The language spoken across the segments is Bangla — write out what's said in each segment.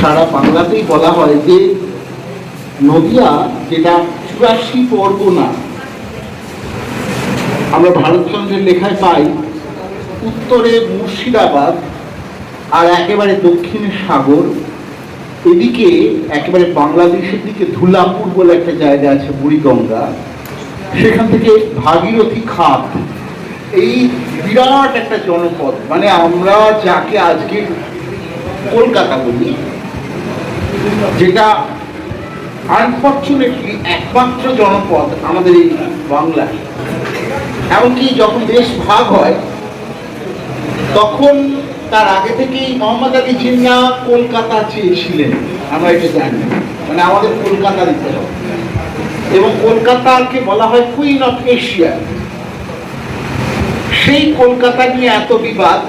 সারা বাংলাতেই বলা হয় যে নদিয়া যেটা চুরাশি পরগনা, আমরা ভারতচন্দ্রের লেখায় পাই, উত্তরে মুর্শিদাবাদ আর একেবারে দক্ষিণে সাগর, এদিকে একেবারে বাংলাদেশের দিকে ধুলাপুর বলে একটা জায়গা আছে বুড়িগঙ্গা, সেখান থেকে ভাগীরথী খাত এই বিরাট একটা জনপদ মানে আমরা যাকে আজকে কলকাতা বলি যেটা আনফর্চুনেটলি একমাত্র জনপদ আমাদের এই বাংলায়। এমনকি যখন দেশ ভাগ হয়, তখন তার আগে থেকেই মোহাম্মদ আলী জিন্না কলকাতা চেয়েছিলেন। আমরা এটা জানি। মানে আমাদের কলকাতা দিতে হবে। এবং কলকাতাকে বলা হয় কুইন অফ এশিয়া সেই কলকাতা নিয়ে এত বিবাদ।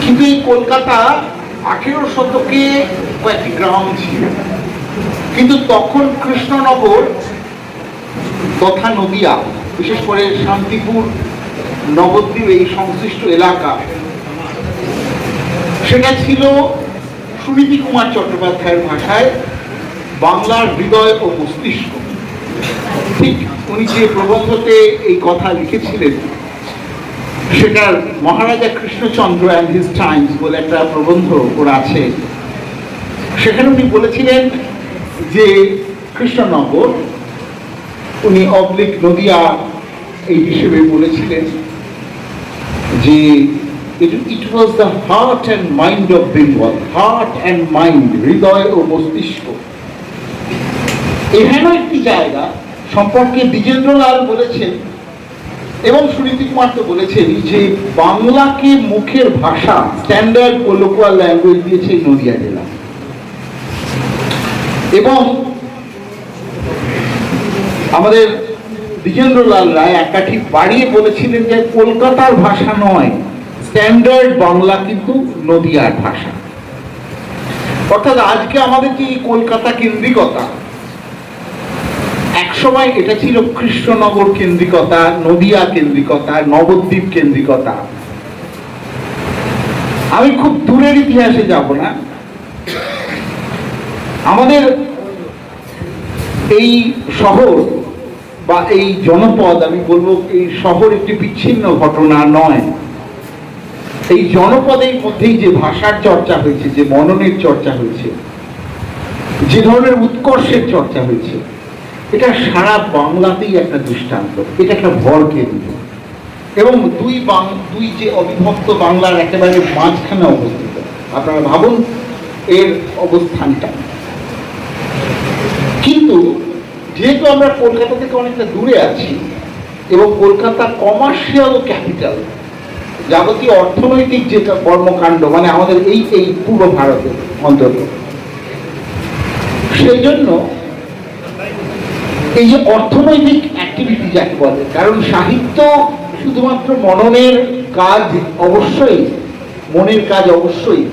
কিন্তু এই কলকাতা আঠেরো শতকে কয়েকটি গ্রাম ছিল। কিন্তু তখন কৃষ্ণনগর তথা নদিয়া, বিশেষ করে শান্তিপুর, নবদ্বীপ, এই সংশ্লিষ্ট এলাকা, সেটা ছিল সুনীতি কুমার চট্টোপাধ্যায়ের ভাষায় বাংলার হৃদয় ও মস্তিষ্ক। ঠিক উনি যে প্রবন্ধতে এই কথা লিখেছিলেন সেটার Maharaja Krishnachandra and his times বলে একটা প্রবন্ধ ওর আছে। সেখানে উনি বলেছিলেন যে কৃষ্ণনগর, উনি অবলিক নদিয়া এই হিসেবে বলেছিলেন যে it was the heart and mind of Bengal heart and mind হৃদয় ও মস্তিষ্ক। এখানেও একটি জায়গা সম্পর্কে দ্বিজেন্দ্রলাল বলেছেন এবং সুনীতি কুমার তো বলেছেন যে বাংলাকে মুখের ভাষা স্ট্যান্ডার্ড ও লোকাল ল্যাঙ্গুয়েজ দিয়েছে নদিয়া জেলা। এবং আমাদের দ্বিজেন্দ্রলাল রায় একাঠি বাড়িয়ে বলেছিলেন যে কলকাতার ভাষা নয় স্ট্যান্ডার্ড বাংলা কিন্তু নদিয়ার ভাষা। অর্থাৎ আজকে আমাদের যে কলকাতা কেন্দ্রিকতা একসময় এটা ছিল কৃষ্ণনগর কেন্দ্রিকতা, নদিয়া কেন্দ্রিকতা, নবদ্বীপ কেন্দ্রিকতা। আমি খুব দূরের ইতিহাসে যাব না। আমাদের এই শহর বা এই জনপদ, আমি বলব এই শহর একটি বিচ্ছিন্ন ঘটনা নয়। এই জনপদের মধ্যেই যে ভাষার চর্চা হয়েছে, যে মননের চর্চা হয়েছে, যে ধরনের উৎকর্ষের চর্চা হয়েছে এটা সারা বাংলাতেই একটা দৃষ্টান্ত। এটা একটা ভর কেন্দ্র এবং দুই দুই যে অবিভক্ত বাংলার একেবারে মাঝখানে অবস্থিত, আপনারা ভাবুন এর অবস্থানটা। কিন্তু যেহেতু আমরা কলকাতা থেকে অনেকটা দূরে আছি, এবং কলকাতা কমার্শিয়াল ক্যাপিটাল যাবতীয় অর্থনৈতিক যেটা কর্মকাণ্ড মানে আমাদের এই এই পূর্ব ভারতের অন্তর্গত, সেই জন্য এই যে অর্থনৈতিক অ্যাক্টিভিটি যাকে বলে, কারণ সাহিত্য শুধুমাত্র মননের কাজ অবশ্যই, মনের কাজ অবশ্যই,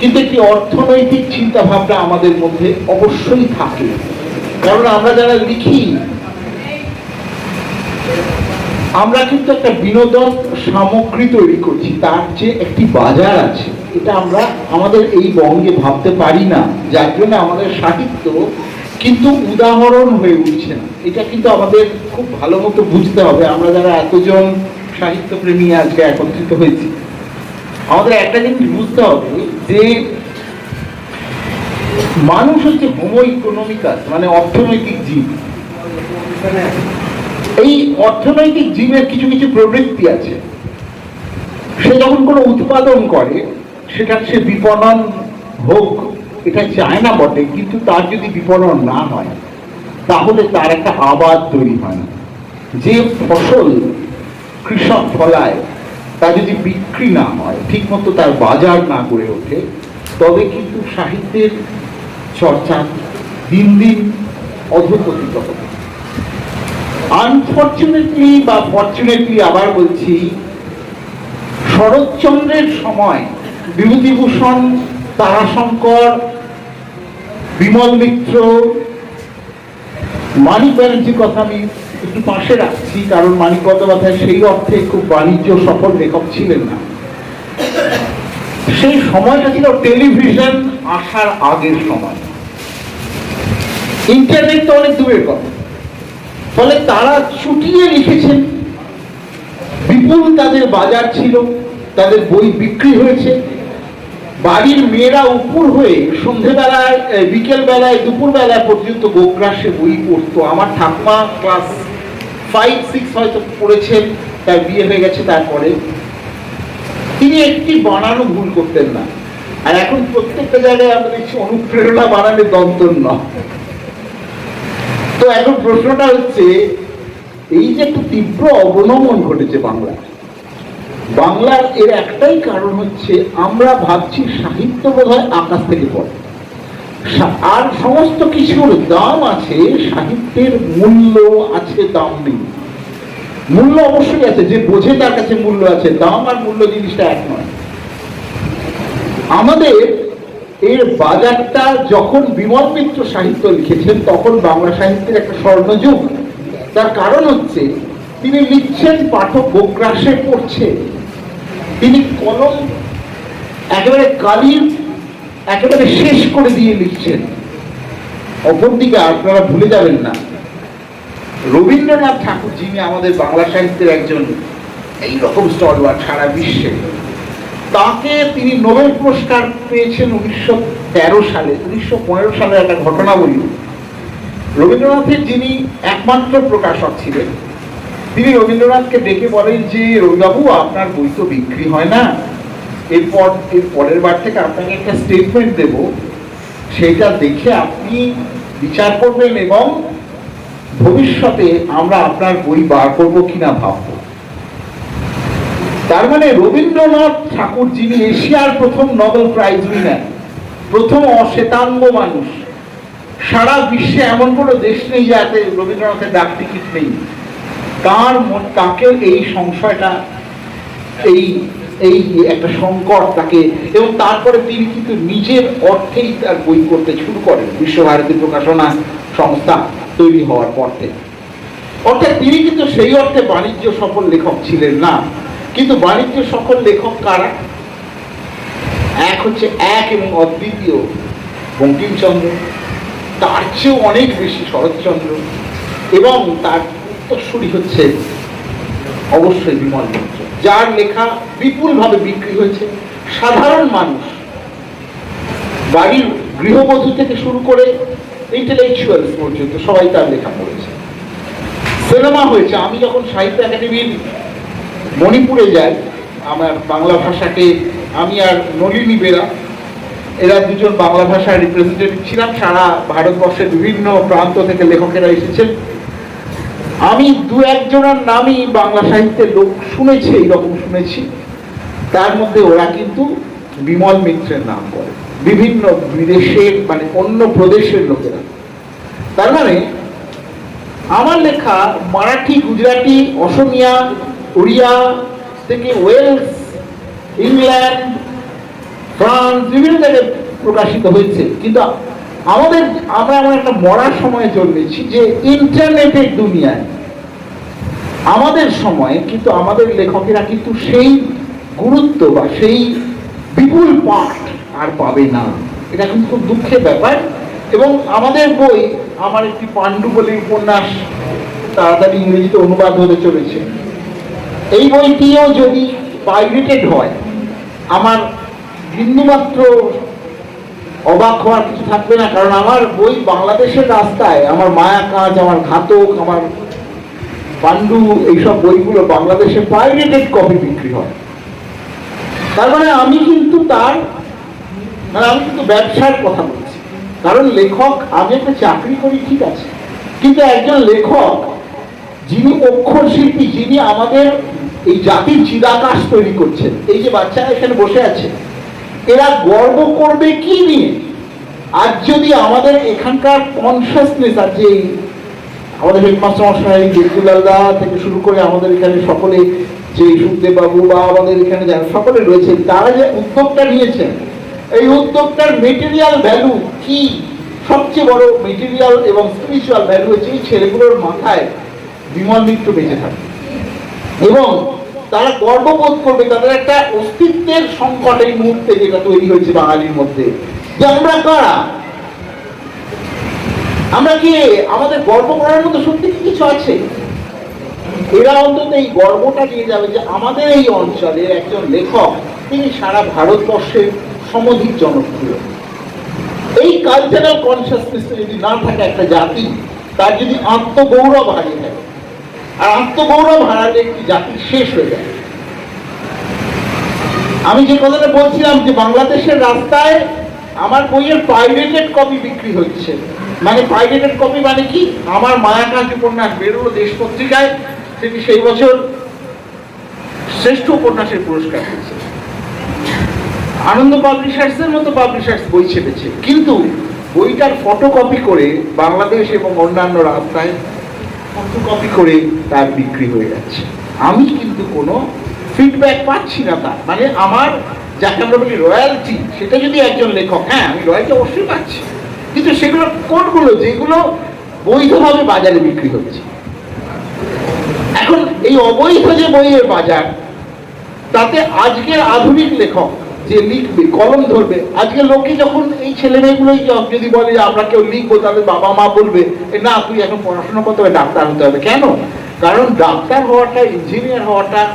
কিন্তু একটি অর্থনৈতিক চিন্তা ভাবনা আমাদের মধ্যে অবশ্যই থাকে। কারণ আমরা যারা লিখি, আমরা কিন্তু একটা বিনোদন সামগ্রী তৈরি করছি, তার যে একটি বাজার আছে। এটা আমরা আমাদের এই বঙ্গে ভাবতে পারি না। যার জন্য আমাদের সাহিত্য কিন্তু উদাহরণ হয়ে উঠছে না। এটা কিন্তু আমাদের খুব ভালো মতো বুঝতে হবে। আমরা যারা এতজন সাহিত্যপ্রেমী আজকে একত্রিত হয়েছি, আমাদের একটা জিনিস বুঝতে হবে যে মানুষ হচ্ছে হোমো ইকোনমিকাস মানে অর্থনৈতিক জীব। এই অর্থনৈতিক জীবের কিছু কিছু প্রবৃত্তি আছে। সে যখন কোনো উৎপাদন করে, সেটা সে বিপণন হোক এটা চায় না বটে, কিন্তু তার যদি বিপণন না হয়, তাহলে তার একটা আবাদ তৈরি হয় না। যে ফসল কৃষক ফলায়, তা যদি বিক্রি না হয়, ঠিকমতো তার বাজার না করে ওঠে, তবে কিন্তু সাহিত্যের চর্চা দিন দিন অধপতিত হবে। আনফর্চুনেটলি বা ফর্চুনেটলি আবার বলছি, শরৎচন্দ্রের সময় বিভূতিভূষণ তারাশঙ্কর বিমল মিত্র, মানিক ব্যানার্জির কথা আমি একটু পাশে রাখছি, কারণ মানিক বন্দ্যোপাধ্যায় সেই অর্থে খুব বাণিজ্য সফল লেখক ছিলেন না। সেই সময়টা ছিল টেলিভিশন আসার আগের সময়। ইন্টারনেট তো অনেক দূরের কথা। ফলে তারা ছুটিয়ে লিখেছেন। বিপুল তাদের বাজার ছিল, তাদের বই বিক্রি হয়েছে। বাড়ির মেয়েরা উপর হয়ে সন্ধেবেলায় এ, বিকেলবেলায় দুপুরবেলায় পর্যন্ত গোগ্রাসে বই পড়তো। আমার ঠাকুমা ক্লাস ফাইভ সিক্স হয়তো পড়েছেন তার বিয়ে হয়ে গেছে তারপরে। তিনি একটি বানানো ভুল করতেন না। আর এখন প্রত্যেকটা জায়গায় আমরা দেখছি অনুপ্রেরণা বানালে দন্তন ন তো এখন প্রশ্নটা হচ্ছে এই যে একটু তীব্র অবনমন ঘটেছে বাংলায় বাংলার এর একটাই কারণ হচ্ছে আমরা ভাবছি সাহিত্য বোধহয় আকাশ থেকে পড়ে। আর সমস্ত কিছুর দাম আছে, সাহিত্যের মূল্য আছে, দাম নেই। মূল্য অবশ্যই আছে, যে বোঝে তার কাছে মূল্য আছে, দাম আর মূল্য জিনিসটা এক নয়। আমাদের এর বাজারটা যখন বিমল মিত্র সাহিত্য লিখেছেন, তখন বাংলা সাহিত্যের একটা স্বর্ণযুগ। তার কারণ হচ্ছে, তিনি লিখছেন পাঠক গোগ্রাসে পড়ছে। তিনি কলম একেবারে কালির, একেবারে শেষ করে দিয়ে লিখছেন। অপরদিকে আপনারা ভুলে যাবেন না। রবীন্দ্রনাথ ঠাকুর যিনি আমাদের বাংলা সাহিত্যের একজন এই রকম এইরকম স্টলওয়ার সারা বিশ্বে, তাকে তিনি নোবেল পুরস্কার পেয়েছেন উনিশশো তেরো সালে, উনিশশো পনেরো সালে একটা ঘটনা বলি। রবীন্দ্রনাথের যিনি একমাত্র প্রকাশক ছিলেন তিনি রবীন্দ্রনাথকে ডেকে বলেন যে রবিবাবু আপনার বই তো বিক্রি হয় না। এরপর, এর পরের বার থেকে আপনাকে একটা স্টেটমেন্ট দেব। সেটা দেখে আপনি বিচার করবেন এবং ভবিষ্যতে আমরা আপনার বই বার করব কিনা ভাববো। তার মানে রবীন্দ্রনাথ ঠাকুর যিনি এশিয়ার প্রথম নোবেল প্রাইজ উইনার, প্রথম অশ্বেতাঙ্গ মানুষ, সারা বিশ্বে এমন কোনো দেশ নেই যাতে রবীন্দ্রনাথের ডাক টিকিট নেই। তার মন তাকে এই সংশয়টা, এই এই একটা সংকট তাকে, এবং তারপরে তিনি কিন্তু নিজের অর্থেই তার বই করতে শুরু করেন, বিশ্বভারতী প্রকাশনা সংস্থা তৈরি হওয়ার পর থেকে। অর্থাৎ তিনি কিন্তু সেই অর্থে বাণিজ্য সফল লেখক ছিলেন না। কিন্তু বাণিজ্য সফল লেখক কারা? এক হচ্ছে এক এবং অদ্বিতীয় বঙ্কিমচন্দ্র। তার চেয়েও অনেক বেশি শরৎচন্দ্র। এবং তার উত্তরসূরি হচ্ছে, অবশ্যই বিমল মিত্র। যার লেখা বিপুলভাবে বিক্রি হয়েছে। সাধারণ মানুষ বাড়ির গৃহবধূ থেকে শুরু করে ইন্টেলেকচুয়ালস পর্যন্ত সবাই তার লেখা পড়েছে। সিনেমা হয়েছে। আমি যখন সাহিত্য একাডেমির মণিপুরে যাই, আমার বাংলা ভাষাকে আমি আর নলিনী বেরা, এরা দুজন বাংলা ভাষার রিপ্রেজেন্টেটিভ ছিলাম। সারা ভারতবর্ষের বিভিন্ন প্রান্ত থেকে লেখকেরা এসেছেন। আমি দু একজনের নামই বাংলা সাহিত্যের লোক শুনেছি, এইরকম শুনেছি। তার মধ্যে ওরা কিন্তু বিমল মিত্রের নাম করে বিভিন্ন বিদেশের মানে অন্য প্রদেশের লোকেরা। তার মানে আমার লেখা মারাঠি, গুজরাটি, অসমিয়া উড়িয়া থেকে ওয়েলস, ইংল্যান্ড, ফ্রান্স, বিভিন্ন জায়গায় প্রকাশিত হয়েছে। কিন্তু আমাদের, আমরা এমন একটা মরার সময়ে জন্মেছি যে ইন্টারনেটের দুনিয়ায়। আমাদের সময়ে কিন্তু আমাদের লেখকেরা কিন্তু সেই গুরুত্ব বা সেই বিপুল পাঠ আর পাবে না। এটা কিন্তু খুব দুঃখের ব্যাপার। এবং আমাদের বই, আমার একটি পাণ্ডু বলে উপন্যাস তাড়াতাড়ি ইংরেজিতে অনুবাদ হতে চলেছে। এই বইটিও যদি পাইরেটেড হয়, আমার বিন্দুমাত্র অবাক হওয়ার কিছু থাকবে না, কারণ আমার বই বাংলাদেশের রাস্তায়, আমার মায়া কাজ, আমার ঘাতক, আমার পাণ্ডু, এইসব বইগুলো বাংলাদেশে পাইরেটেড কপি বিক্রি হয়। তার মানে আমি কিন্তু তার মানে আমি কিন্তু ব্যবসার কথা বলছি। কারণ লেখক, আমি একটা চাকরি করি, ঠিক আছে। কিন্তু একজন লেখক, যিনি অক্ষর শিল্পী, যিনি আমাদের এই জাতির চিদাকাশ তৈরি করছেন, এই যে বাচ্চারা এখানে বসে আছে এরা গর্ব করবে কি নিয়ে? আজ যদি আমাদের এখানকার কনসিয়াসনেস আর যে আমাদের হেডমাস্টার মশাই বিরকুলাল থেকে শুরু করে আমাদের এখানে সকলে যে সুখদেব বাবু বা আমাদের এখানে যারা সকলে রয়েছেন তারা যে উদ্যোগটা নিয়েছেন, এই উদ্যোগটার মেটেরিয়াল ভ্যালু কি? সবচেয়ে বড় মেটেরিয়াল এবং স্পিরিচুয়াল ভ্যালু হচ্ছে এই ছেলেগুলোর মাথায় বিমল মিত্র বেঁচে থাকে। এবং তারা গর্ববোধ করবে, তাদের একটা অস্তিত্বের সংকট এই মুহূর্তে যেটা তৈরি হয়েছে বাঙালির মধ্যে। যে আমরা কারা? আমরা কি আমাদের গর্ব করার মতো সত্যি কি কিছু আছে? এরা অন্তত এই গর্বটা নিয়ে যাবে যে আমাদের এই অঞ্চলে একজন লেখক, তিনি সারা ভারতবর্ষের সমধিক জনপ্রিয়। এই কালচারাল কনসিয়াসনেস যদি না থাকে একটা জাতি, তার যদি আত্মগৌরব হারিয়ে থাকে আর আত্মগৌরব হারালে একটি জাতি শেষ হয়ে যায়। আমি যে কথাটা বলছিলাম যে বাংলাদেশের রাস্তায় আমার বইয়ের প্রাইভেটেড কপি বিক্রি হচ্ছে। মানে প্রাইভেটেড কপি মানে কি? আমার মায়াকাশ উপন্যাস বেরোলো দেশ পত্রিকায়, সেটি সেই বছর শ্রেষ্ঠ উপন্যাসের পুরস্কার পেয়েছে। আনন্দ পাবলিশার্সের মতো পাবলিশার্স বই ছেপেছে। কিন্তু বইটার ফটোকপি করে বাংলাদেশ এবং অন্যান্য রাস্তায় ফটোকপি করে তার বিক্রি হয়ে যাচ্ছে। আমি কিন্তু কোনো ফিডব্যাক পাচ্ছি না তার। মানে আমার, যাকে আমরা বলি রয়্যালটি সেটা যদি একজন লেখক হ্যাঁ আমি রয়্যালটি অবশ্যই পাচ্ছি। কিন্তু সেগুলো কোনগুলো যেগুলো বৈধভাবে বাজারে বিক্রি হচ্ছে। এখন এই অবৈধ যে বইয়ের বাজার, তাতে আজকের আধুনিক লেখক যে লিখবে কলম ধরবে। আজকে লোকে যখন এই ছেলে মেয়েগুলোই যদি বলে যে আমরা কেউ লিখব তাদের বাবা মা বলবে, "এ না, তুই এখন পড়াশোনা করতে হবে, ডাক্তার হতে হবে। কেন? কারণ ডাক্তার হওয়াটা, ইঞ্জিনিয়ার হওয়াটা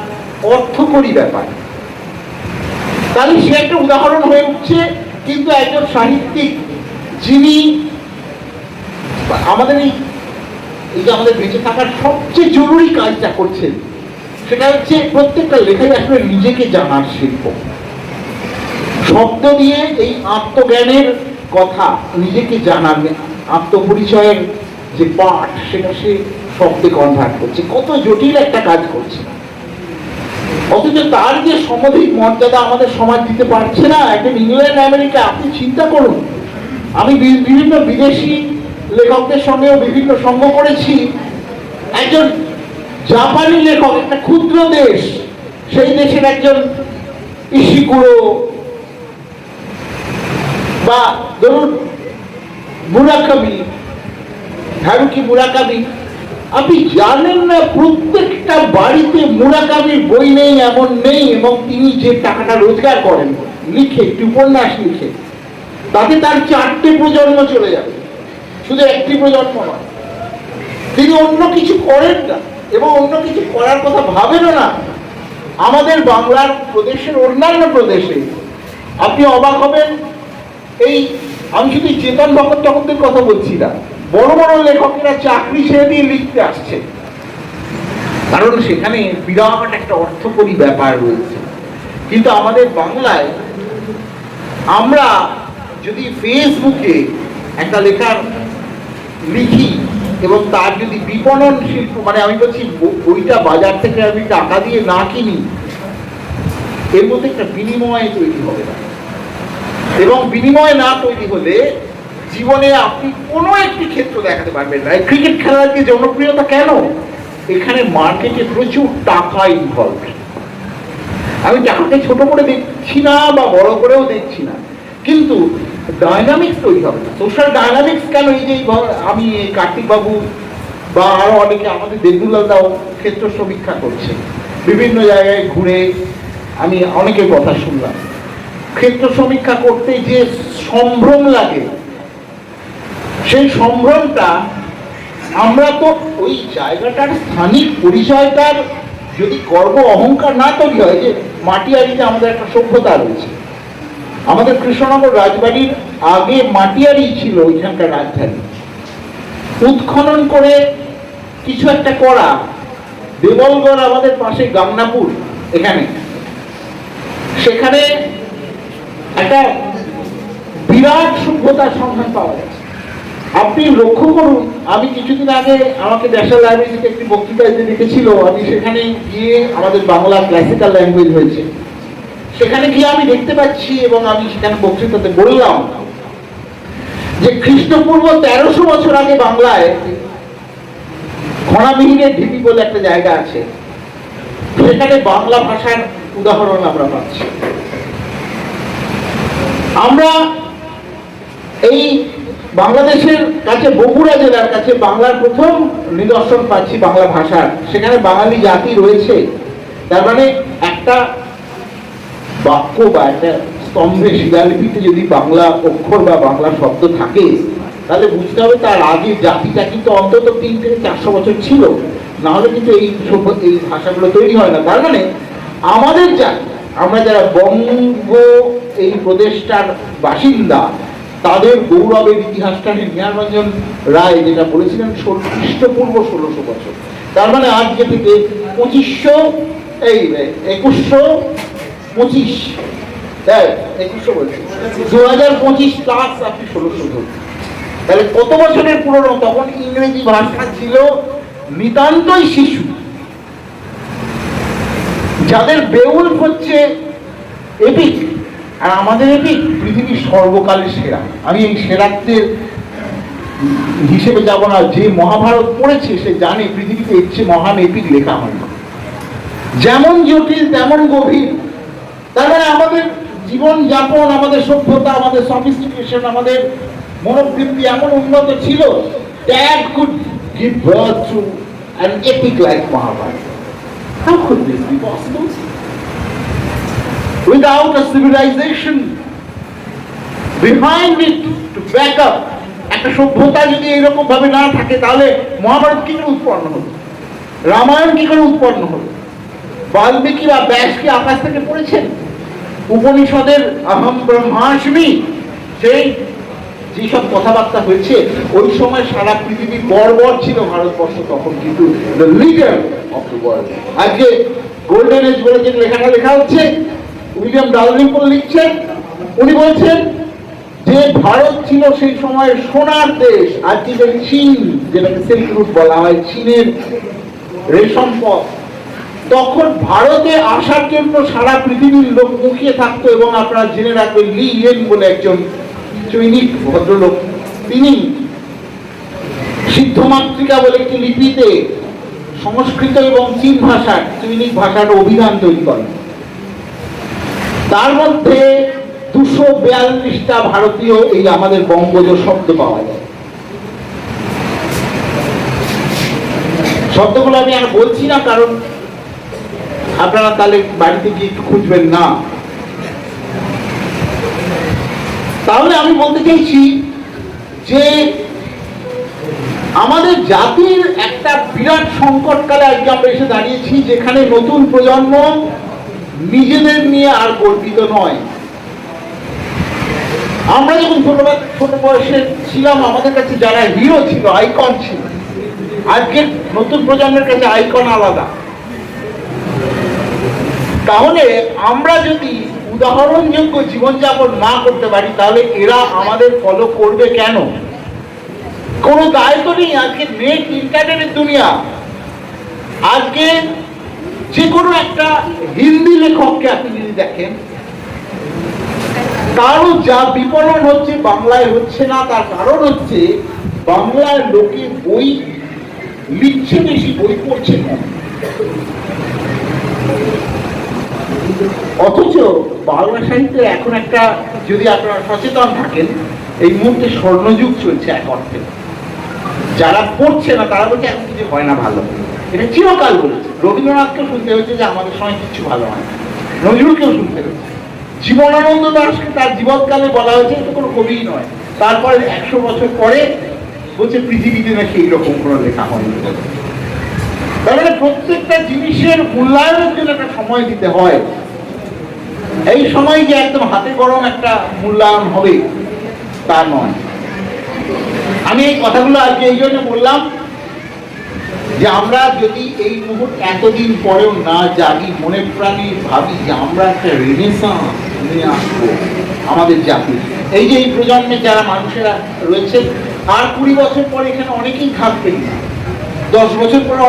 অর্থকরী ব্যাপার। তাহলে সে একটা উদাহরণ হয়ে উঠছে, কিন্তু একজন সাহিত্যিক যিনি আমাদের এই এই যে আমাদের বেঁচে থাকার সবচেয়ে জরুরি কাজটা করছেন, সেটা হচ্ছে প্রত্যেকটা লেখাই আসলে নিজেকে জানার শিল্প। শব্দ দিয়ে এই আত্মজ্ঞানের কথা নিজেকে জানার আত্মপরিচয়ের যে পাঠ, সেটা সে শব্দে কনভার্ট করছে। কত জটিল একটা কাজ করছে। অথচ তার যে সমধিক মর্যাদা আমাদের সমাজ দিতে পারছে না একজন ইংল্যান্ড, আমেরিকা, আপনি চিন্তা করুন। আমি বিভিন্ন বিদেশি লেখকদের সঙ্গেও বিভিন্ন সঙ্গ করেছি। একজন জাপানি লেখক, একটা ক্ষুদ্র দেশ, সেই দেশের একজন ইশিকুরো বা ধরুন মুরাকাবি হারুকি মুরাকাবি আপনি জানেন না প্রত্যেকটা বাড়িতে মুরাকাবির বই নেই, এমন নেই, এবং তিনি যে টাকাটা রোজগার করেন, লিখে, একটি উপন্যাস লিখে, তাতে তার চারটে প্রজন্ম চলে যাবে। শুধু একটি প্রজন্ম নয়। তিনি অন্য কিছু করেন না, এবং অন্য কিছু করার কথা ভাবেনও না। আমাদের বাংলার প্রদেশের অন্যান্য প্রদেশে আপনি অবাক হবেন এই, আমি শুধু চেতন ভগত টগতদের কথা বলছি না, বড় বড় লেখকেরা চাকরি ছেড়ে দিয়ে লিখতে আসছে। কারণ সেখানে বিরাট একটা অর্থকরী ব্যাপার রয়েছে। কিন্তু আমাদের বাংলায় আমরা যদি ফেসবুকে একটা লেখার লিখি এবং তার যদি বিপণন শিল্প মানে আমি বলছি বইটা বাজার থেকে আমি টাকা দিয়ে না কিনি, এর মধ্যে একটা বিনিময় তৈরি হবে না। এবং বিনিময় না তৈরি হলে জীবনে আপনি কোনো একটি ক্ষেত্র দেখাতে পারবেন না। ক্রিকেট খেলার কি জনপ্রিয়তা কেন? এখানে মার্কেটে প্রচুর টাকা ইনভলভ আমি টাকাকে ছোট করে দেখছি না বা বড় করেও দেখছি না। কিন্তু ডায়নামিক্স তৈরি হবে। না সোশ্যাল ডায়নামিক্স কেন এই যে আমি এই কার্তিক বাবু বা আরও অনেকে আমাদের দেবদুলাল দাও ক্ষেত্র সমীক্ষা করছে। বিভিন্ন জায়গায় ঘুরে আমি অনেকের কথা শুনলাম। ক্ষেত্র সমীক্ষা করতে যে সম্ভ্রম লাগে, সেই সম্ভ্রমটা আমরা তো ওই জায়গাটার স্থানিক পরিচয়টার যদি গর্ব অহংকার না তৈরি হয়, যে মাটি মাটিয়ারিতে আমাদের একটা সভ্যতা রয়েছে। আমাদের কৃষ্ণনগর রাজবাড়ির আগে মাটিয়ারি ছিল ওইখানকার রাজধানী। উৎখনন করে কিছু একটা করা, দেবলগড় আমাদের পাশে গামনাপুর এখানে। সেখানে একটা বিরাট সভ্যতার সন্ধান পাওয়া যাচ্ছে আপনি লক্ষ্য করুন, আমি কিছুদিন আগে আমাকে ন্যাশনাল লাইব্রেরিতে একটি বক্তৃতা দিতে দেখেছিল আমি সেখানে গিয়ে আমাদের বাংলা ক্লাসিক্যাল ল্যাঙ্গুয়েজ হয়েছে। সেখানে গিয়ে আমি দেখতে পাচ্ছি এবং আমি সেখানে বক্তৃতাতে বললাম যে খ্রিস্টপূর্ব তেরোশো বছর আগে বাংলায় খনামিহিরের ঢিপি বলে একটা জায়গা আছে। সেখানে বাংলা ভাষার উদাহরণ আমরা পাচ্ছি। আমরা এই বাংলাদেশের কাছে বগুড়া জেলার কাছে বাংলার প্রথম নিদর্শন পাচ্ছি বাংলা ভাষার সেখানে বাঙালি জাতি রয়েছে। তার মানে একটা বাক্য বা একটা স্তম্ভে শিলালিপিতে যদি বাংলা অক্ষর বা বাংলা শব্দ থাকে, তাহলে বুঝতে হবে তার আগে জাতিটা কিন্তু অন্তত তিন থেকে চারশো বছর ছিল। না হলে কিন্তু এই সভ্য এই ভাষাগুলো তৈরি হয় না। তার মানে আমাদের জাতি আমরা যারা বঙ্গ এই প্রদেশটার বাসিন্দা, তাদের গৌরবের ইতিহাসটা নিহাররঞ্জন রায় যেটা বলেছিলেন খ্রিস্টপূর্ব ষোলোশো বছর। তার মানে আজকে থেকে পঁচিশশো, এই একুশশো পঁচিশ হ্যাঁ একুশশো বলছি। দু হাজার পঁচিশ প্লাস আপনি ষোলোশো ধরুন। তাহলে কত বছরের পুরনো? তখন ইংরেজি ভাষা ছিল নিতান্তই শিশু। যাদের বেউল হচ্ছে এপিক, আর আমাদের এপিক পৃথিবীর সর্বকালের সেরা। আমি এই সেরাত্বের হিসেবে যাব না, যে মহাভারত পড়েছে সে জানে পৃথিবীতে এর চেয়ে মহান এপিক লেখা হয় না যেমন জটিল, তেমন গভীর। তার মানে আমাদের জীবন যাপন, আমাদের সভ্যতা, আমাদের সফিস্টিকেশন আমাদের মনোবৃত্তি এমন উন্নত ছিল that could give birth to an epic like Mahabharata. How could this be possible? Without a civilization behind it to back up, একটা সভ্যতা যদি এরকম ভাবে না থাকে তাহলে মহাভারত কি করে উৎপন্ন হলো? রামায়ণ কি করে উৎপন্ন হলো? বাল্মীকি বা ব্যাস কি আকাশ থেকে পড়েছেন? উপনিষদের আহম ব্রহ্মাস্মি সেই যেসব কথাবার্তা হয়েছে, ওই সময় সারা পৃথিবী বর্বর ছিল ভারতবর্ষ, তখন কিন্তু লিডার অফ দ্য ওয়ার্ল্ড আজকে গোল্ডেন এজ বলে যে লেখাটা লেখা হচ্ছে, উইলিয়াম ডালরিম্পল লিখছেন, উনি বলছেন, যে ভারত ছিল সেই সময় সোনার দেশ আজকে যে চীন, যেটাকে সিল্ক রুট বলা হয়, চীনের রেশম পথ। তখন ভারতে আসার জন্য সারা পৃথিবীর লোক মুখিয়ে থাকতো, এবং আপনারা জেনে রাখবেন, লি ইয়েন বলে একজন চৈনিক ভদ্রলোক। তিনি সিদ্ধমাতৃকা বলে একটি লিপিতে সংস্কৃত এবং চীন ভাষার চৈনিক ভাষার অভিধান তৈরি করেন। তার মধ্যে দুশো বিয়াল্লিশটা ভারতীয় এই আমাদের বঙ্গজ শব্দ পাওয়া যায়। শব্দগুলো আমি আর বলছি না, কারণ আপনারা তাহলে বাড়িতে গিয়ে খুঁজবেন না। তাহলে আমি বলতে চাইছি যে আমাদের জাতির একটা বিরাট সংকটকালে আজকে আমরা এসে দাঁড়িয়েছি, যেখানে নতুন প্রজন্ম নিজেদের নিয়ে আর গর্বিত নয়। আমরা যখন ছোট ছোট বয়সে ছিলাম, আমাদের কাছে যারা হিরো ছিল, আইকন ছিল, আজকে নতুন প্রজন্মের কাছে আইকন আলাদা। তাহলে আমরা যদি উদাহরণযোগ্য জীবনযাপন না করতে পারি, তাহলে এরা আমাদের ফলো করবে কেন? কোনো দায়িত্ব নেই, আজকে নেট ইন্টারনেটের দুনিয়া। আজকে যে কোনো একটা হিন্দি লেখককে আপনি যদি দেখেন, তারও যা বিপণন হচ্ছে বাংলায় হচ্ছে না, তার কারণ হচ্ছে বাংলার লোকে বই লিখছে বেশি, বই পড়ছে না অথচ বাংলা সাহিত্যে এখন একটা, যদি আপনারা সচেতন থাকেন, এই মুহূর্তে স্বর্ণযুগ চলছে এক অর্থে। যারা পড়ছে না, তারা বলছে এখন কিছু হয় না ভালো। এটা চিরকাল বলেছে। রবীন্দ্রনাথকেও শুনতে হয়েছে যে আমাদের সময় কিছু ভালো হয় নজরুলকেও শুনতে হয়েছে। জীবনানন্দ দাসকে তার জীবৎকালে বলা হয়েছে, এটা কোনো কবিই নয়। তারপরে একশো বছর পরে বলছে, পৃথিবীতে নাকি এইরকম কোনো লেখা হয়নি। তার মানে প্রত্যেকটা জিনিসের মূল্যায়নের জন্য একটা সময় দিতে হয়। এই সময় যে একদম হাতে গরম একটা মূল্যায়ন হবে, তা নয়। আমি এই কথাগুলো আজকে এই জন্য বললাম যে আমরা যদি এই মুহূর্তে এতদিন পরেও না জাগি, মনে প্রাণে ভাবি যে আমরা একটা রেনেসাঁস নিয়ে আসব আমাদের জাতি এই যে এই প্রজন্মে যারা মানুষেরা রয়েছে, আর কুড়ি বছর পরে এখানে অনেকেই থাকবেন দশ বছর পরে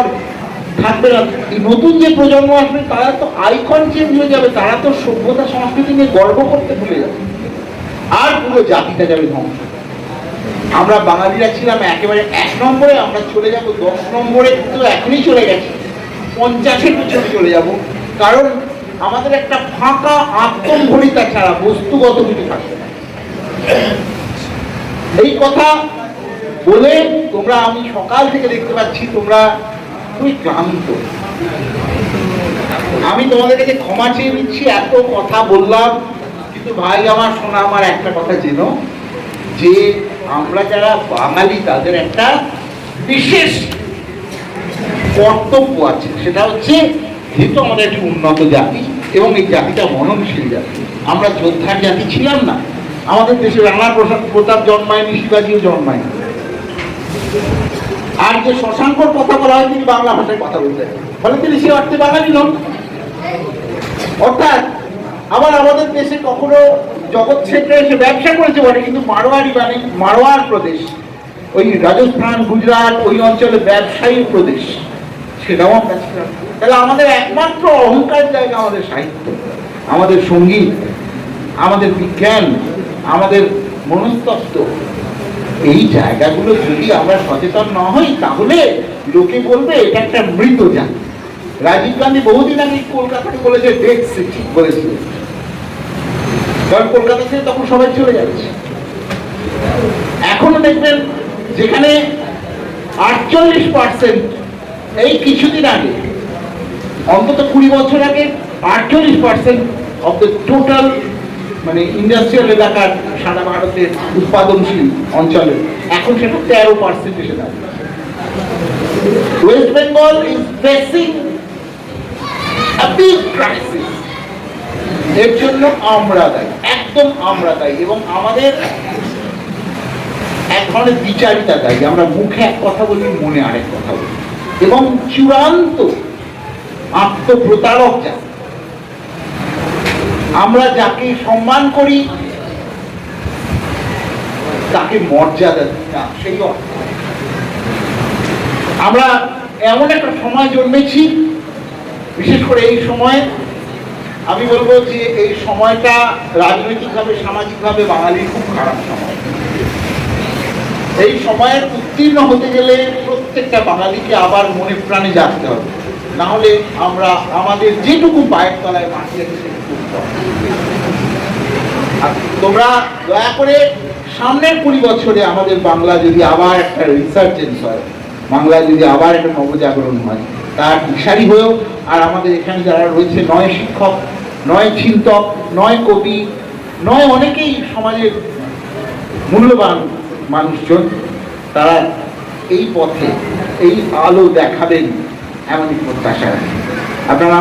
থাকবে না। নতুন যে প্রজন্ম আসবে, তারা তো আইকন চেঞ্জ হয়ে যাবে, তারা তো সভ্যতা সংস্কৃতি নিয়ে গর্ব করতে ভুলে যাবে। আর পুরো জাতিটা যাবে ধ্বংস। আমরা বাঙালিরা ছিলাম একেবারে এক নম্বরে, আমরা চলে যাব দশ নম্বরে কিন্তু এখনই চলে গেছি। পঞ্চাশের পিছনে চলে যাব। কারণ আমাদের একটা ফাঁকা আত্মম্ভরিতা ছাড়া বস্তুগত কিছু থাকবে এই কথা বলে তোমরা আমি সকাল থেকে দেখতে পাচ্ছি, তোমরা খুবই ক্লান্ত। আমি তোমাদের কাছে ক্ষমা চেয়ে নিচ্ছি, এত কথা বললাম, কিন্তু ভাই আমার শোনা আমার, একটা কথা জেনো, যে আমরা যারা বাঙালি, তাদের একটা বিশেষ কর্তব্য আছে, সেটা হচ্ছে যেহেতু আমাদের একটি উন্নত জাতি এবং এই জাতিটা মননশীল জাতি, আমরা যোদ্ধার জাতি ছিলাম না, আমাদের দেশে রানা প্রসাদ প্রতাপ জন্মায়নি, শিবাজিও জন্মায়নি। আর যে শশাঙ্কর কথা বলা হয়, তিনি বাংলা ভাষায় কথা বলতেন। ফলে তিনি সে অর্থে বাঙালি নন। অর্থাৎ, আবার আমাদের দেশে কখনো জগৎ ছেত্রে এসে ব্যবসা করেছে বলে কিন্তু মারোয়ারি মানে মারোয়ার প্রদেশ। ওই রাজস্থান, গুজরাট, ওই অঞ্চলে ব্যবসায়ী প্রদেশ। সেটাও আমরা তাহলে আমাদের একমাত্র অহংকার জায়গা আমাদের সাহিত্য, আমাদের সংগীত, আমাদের বিজ্ঞান, আমাদের মনস্তত্ত্ব। এই জায়গাগুলো যদি আমরা সচেতন না হই, তাহলে লোকে বলবে এটা একটা মৃত জাতি। রাজীব গান্ধী বহুদিন আগে কলকাতাকে বলেছে ডেড সিটি বলেছিল। কারণ কলকাতা থেকে তখন সবাই চলে যাচ্ছে। এখনও দেখবেন যেখানে আটচল্লিশ পার্সেন্ট এই কিছুদিন আগে, অন্তত কুড়ি বছর আগে, আটচল্লিশ পার্সেন্ট অফ দ্য টোটাল মানে ইন্ডাস্ট্রিয়াল এলাকার সারা ভারতের উৎপাদনশীল অঞ্চলে। এখন সেটা তেরো পার্সেন্ট এসে West Bengal is facing big এর জন্য আমরা দায়ী, একদম আমরা দায়ী এবং আমাদের এক ধরনের বিচারিতা দায়ী। আমরা মুখে এক কথা বলি, মনে আরেক কথা বলি। এবং চূড়ান্ত আত্মপ্রতারক যা আমরা যাকে সম্মান করি তাকে মর্যাদা দিই, না, সেই অর্থ। আমরা এমন একটা সময় জন্মেছি, বিশেষ করে এই সময়ে, আমি বলব যে এই সময়টা রাজনৈতিকভাবে, সামাজিকভাবে বাঙালির খুব খারাপ সময়। এই সময়ের উত্তীর্ণ হতে গেলে প্রত্যেকটা বাঙালিকে আবার মনে প্রাণে জাগতে হবে। না হলে আমরা আমাদের যেটুকু পায়ের তলায় মাটি আছে সেটুকু তোমরা দয়া করে সামনের কুড়ি বছরে আমাদের বাংলা যদি আবার একটা রিসার্চেন্স হয় বাংলা যদি আবার একটা নবজাগরণ হয়, তার দিশারি হয়েও, আর আমাদের এখানে যারা রয়েছে, নয় শিক্ষক, নয় চিন্তক, নয় কবি, নয় অনেকেই সমাজের মূল্যবান মানুষজন, তারা এই পথে, এই আলো দেখাবেন, এমনই প্রত্যাশা আপনারা